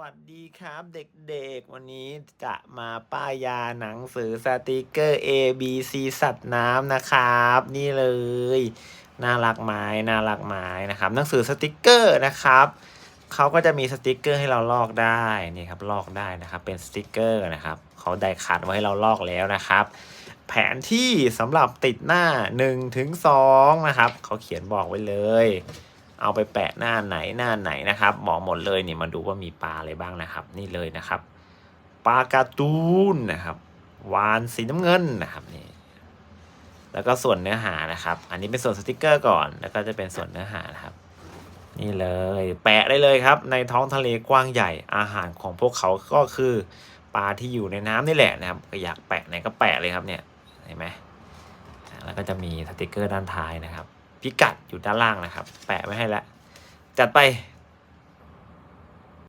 วัสดีครับเด็กๆ วันนี้จะมาป้ายยาหนังสือสติกเกอร์ A B C สัตว์น้ำนะครับ นี่เลย น่ารักไหม้น่ารักไหม้นะครับหนังสือสติกเกอร์นะครับเขาก็จะมีสติกเกอร์ให้เราลอกได้นี่ครับลอกได้นะครับเป็นสติกเกอร์นะครับเขาได้ขัดไว้ให้เราลอกแล้วนะครับ แผนที่สำหรับติดหน้า1ถึง2นะครับเขาเขียนบอกไว้เลย เอาไปแปะหน้าไหนหน้าไหนนะครับบอกหมดเลยนี่มาดูว่ามีปลาอะไรบ้างนะครับ นี่เลยนะครับปลาการ์ตูนนะครับวานสีน้ำเงินนะครับนี่แล้วก็ส่วนเนื้อหานะครับ อันนี้เป็นส่วนสติกเกอร์ก่อน แล้วก็จะเป็นส่วนเนื้อหานะครับ นี่เลยแปะได้เลยครับ ในท้องทะเลกว้างใหญ่อาหารของพวกเขาก็คือปลาที่อยู่ในน้ำนี่แหละนะครับก็อยากแปะไหนก็แปะเลยครับเนี่ยเห็นไหมแล้วก็จะมีสติกเกอร์ด้านท้ายนะครับ พิกัดอยู่ด้านล่างนะครับ แปะไว้ให้แล้ว จัดไป